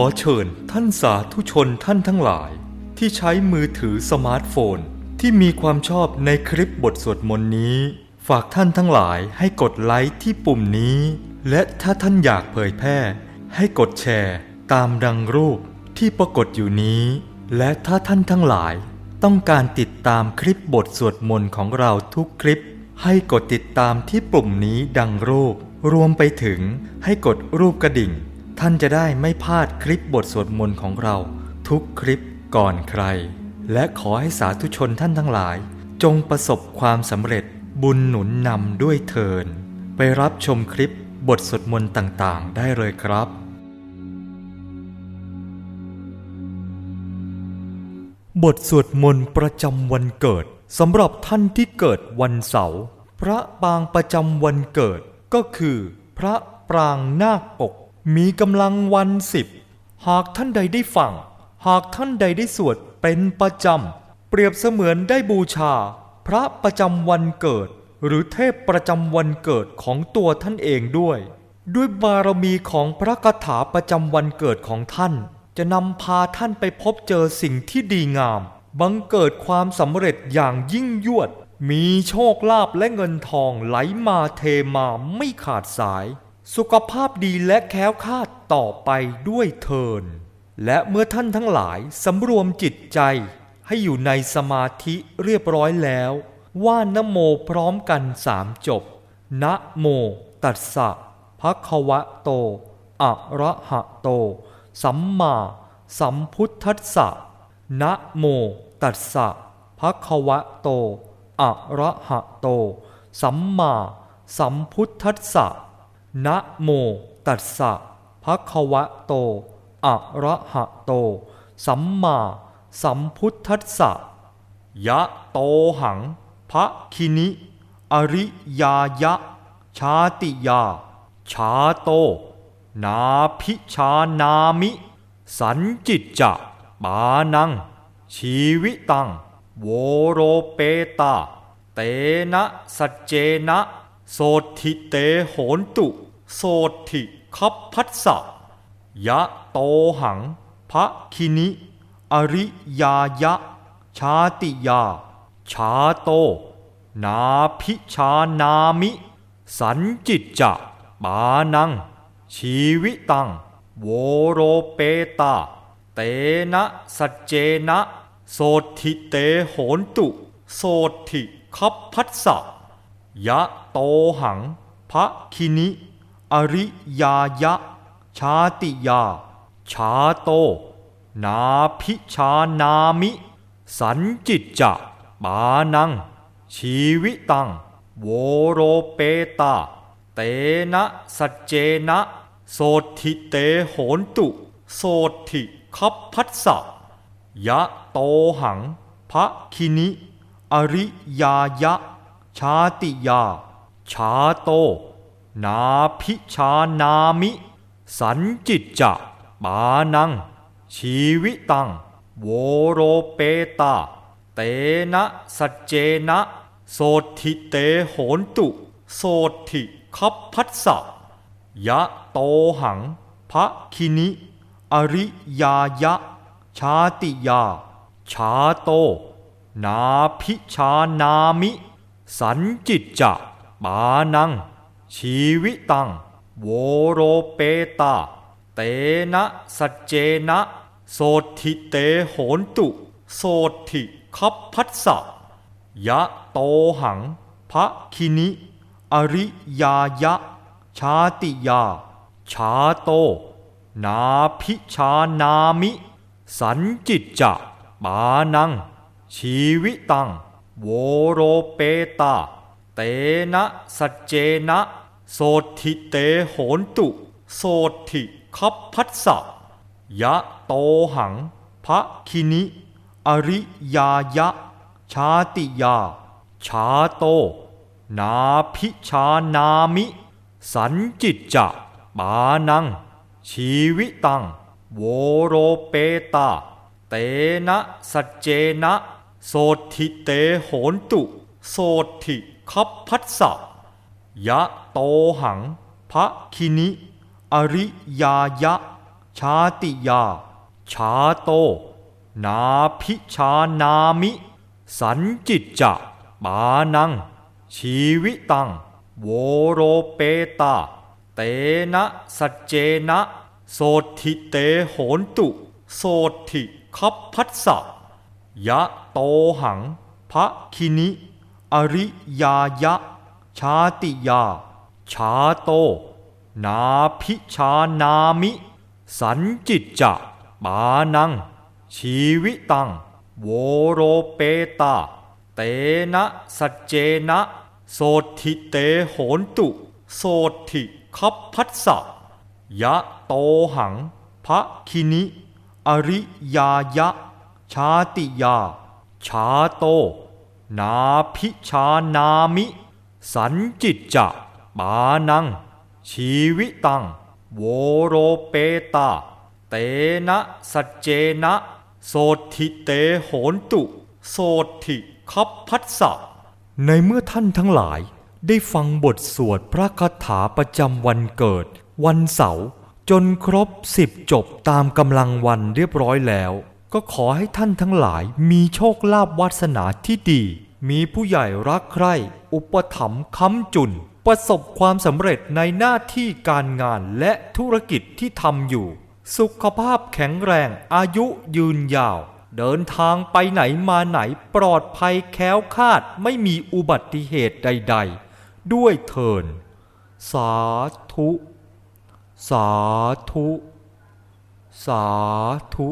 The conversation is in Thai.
อเชิญท่านสาธุชนท่านทั้งหลาย ที่ใช้มือถือสมาร์ทโฟน ที่มีความชอบในคลิปบทสวดมนต์นี้ ฝากท่านทั้งหลายให้กดไลค์ที่ปุ่มนี้ และถ้าท่านอยากเผยแพร่ ให้กดแชร์ ตามดังรูปที่ปรากฏอยู่นี้ และถ้าท่านทั้งหลาย ต้องการติดตามคลิปบทสวดมนต์ของเราทุกคลิป ให้กดติดตามที่ปุ่มนี้ดังรูป รวมไปถึงให้กดรูปกระดิ่ง ท่านจะได้ไม่พลาดคลิปบทสวดมนต์ของเรา ทุกคลิปก่อนใคร และขอให้สาธุชนท่านทั้งหลาย จงประสบความสำเร็จบุญหนุนนำด้วยเทิน ไปรับชมคลิปบทสวดมนต์ต่างๆ ได้เลยครับ บทสวดมนต์ประจำวันเกิดสำหรับท่านที่เกิดวันเสาร์พระปางประจำวันเกิดก็คือ พระปรางนาคปก มีกำลังวันสิบ หากท่านใดได้ฟัง หากท่านใดได้สวดเป็นประจำ เปรียบเสมือนได้บูชา พระประจำวันเกิด หรือเทพประจำวันเกิดของตัวท่านเองด้วย ด้วยบารมีของพระคาถาประจำวันเกิดของท่าน จะนำพาท่านไปพบเจอสิ่งที่ดีงาม บังเกิดความสำเร็จอย่างยิ่งยวด มีโชคลาภและเงินทองไหลมาเทมาไม่ขาดสาย สุขภาพดีและแค้วคาดต่อไปด้วยเทิน และเมื่อท่านทั้งหลายสำรวมจิตใจให้อยู่ในสมาธิเรียบร้อยแล้ว ว่านโมพร้อมกันสามจบ นะโม ตัสสะภะคะวะโต อะระหะโต สัมมาสัมพุทธัสสะ นะโม ตัสสะภะคะวะโต อะระหะโต สัมมาสัมพุทธัสสะ นะโมตัสสะภะคะวะโต อะระหะโต สัมมาสัมพุทธัสสะ ยะโตหังพระคินิ อริยายะ ชาติยา ชาโต นาพิชานามิ สันจิตจะปานัง ชีวิตัง โวโรเปตา เตนะสัจเจนะ โสทิเตโหนตุ โสทิคัพพัสสะยะโตหังพระคินิ อริยายะ ชาติยา ชาโต นาพิชานามิ สันจิตจะปานัง ชีวิตัง โวโรเปตา เตนะสัจเจนะ โสทิเตโหนตุ โสทิคัพพัสสะยะโตหังพระคินิ อริยายะ ชาติยา ชาโต นาพิชานามิ สันจิตจะปานัง ชีวิตัง โวโรเปตา เตนะสัจเจนะ โสทิเตโหนตุ โสทิคัพพัสสะยะโตหังพระคินิ อริยายะ ชาติยา ชาโต นาพิชานามิ สันจิตจะปานัง ชีวิตัง โวโรเปตา เตนะสัจเจนะ โสทิเตโหนตุ โสทิคัพพัสสะยะโตหังพระคินิ อริยายะ ชาติยา ชาโต นาพิชานามิ สันจิตจะปานัง ชีวิตัง โวโรเปตา เตนะสัจเจนะ โสทิเตโหนตุ โสทิคัพพัสสะยะโตหังพระคินิ อริยายะ ชาติยา ชาโต นาพิชานามิ สันจิตจะปานัง ชีวิตัง โวโรเปตา เตนะสัจเจนะ โสทิเตโหนตุ โสทิคัพพัสสะยะโตหัง พระคินิ อริยายะ ชาติยา ชาโต นาพิชานามิ สันจิตจะปานัง ชีวิตัง โวโรเปตา เตนะสัจเจนะ โสทิเตโหนตุ โสทิคัพพัสสะ ยะโตหังพระคินิ อริยายะ ชาติยา ชาโต นาพิชานามิ สันจิตจะปานัง ชีวิตัง โวโรเปตา เตนะสัจเจนะ โสทิเตโหนตุ โสทิคัพพัสสะยะโตหังพระคินิ อริยายะ ชาติยา ชาโต นาพิชานามิ สันจิตจะปานัง ชีวิตัง โวโรเปตา เตนะสัจเจนะ โสทิเตโหนตุ โสทิคัพพัสสะยะโตหังพระคินิ อริยายะ ชาติยา ชาโต นาพิชานามิ สันจิตจะปานัง ชีวิตัง โวโรเปตา เตนะสัจเจนะ โสทิเตโหนตุ โสทิคัพพัสสะในเมื่อท่านทั้งหลายได้ฟังบทสวดพระคาถาประจำวันเกิด วันเสาร์จนครบสิบจบตามกำลังวันเรียบร้อยแล้ว ก็ขอให้ท่านทั้งหลายมีโชคลาภวาสนาที่ดี มีผู้ใหญ่รักใคร่ อุปถัมภ์ค้ำจุน ประสบความสำเร็จในหน้าที่การงานและธุรกิจที่ทำอยู่ สุขภาพแข็งแรงอายุยืนยาว เดินทางไปไหนมาไหนปลอดภัยแค้วคาดไม่มีอุบัติเหตุใด ๆ ด้วยเทิน สาธุ สาธุ สาธุ